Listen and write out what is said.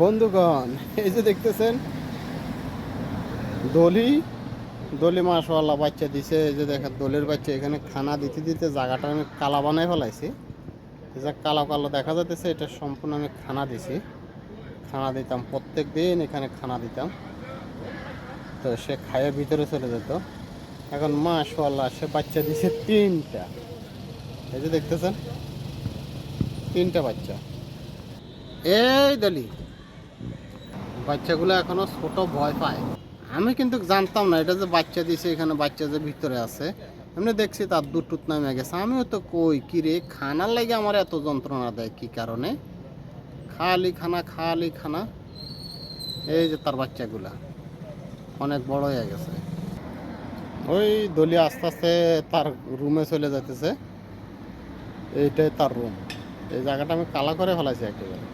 বন্ধুগণ, এই যে দেখতেছেন, দলি দলি মাশাল্লাহ বাচ্চা দিছে, এই যে দেখেন, দলের বাচ্চা এখানে খানা দিতে দিতে জায়গাটা আমি কালা বানাই ফেলাইছি। যে কালো কালো দেখা যাচ্ছে এটা সম্পূর্ণ আমি খানা দিছি। খানা দিতাম, প্রত্যেক দিন এখানে খানা দিতাম। তো সে খায়ের ভিতরে চলে যেত। এখন মাশাল্লাহ সে বাচ্চা দিছে তিনটা। এই যে দেখতেছেন, তিনটা বাচ্চা। এই দলি বাচ্চাগুলো এখনও ছোট ভয় পায়। আমি কিন্তু জানতাম না, এটা যে বাচ্চা দিছে, এখানে বাচ্চা যে ভিতরে আছে। এমনি দেখছি তার দুধ টুত নামে গেছে। আমিও তো কই কিরে খানার লাগে আমার এত যন্ত্রণা দেয় কি কারণে? খালি খানা খালি খানা। এই যে তার বাচ্চাগুলা, অনেক বড় হয়ে গেছে। ওই দলি আস্তে আস্তে তার রুমে চলে যেতেছে এইটাই তার রুম এই জায়গাটা আমি কালা করে ফেলাইছি একেবারে।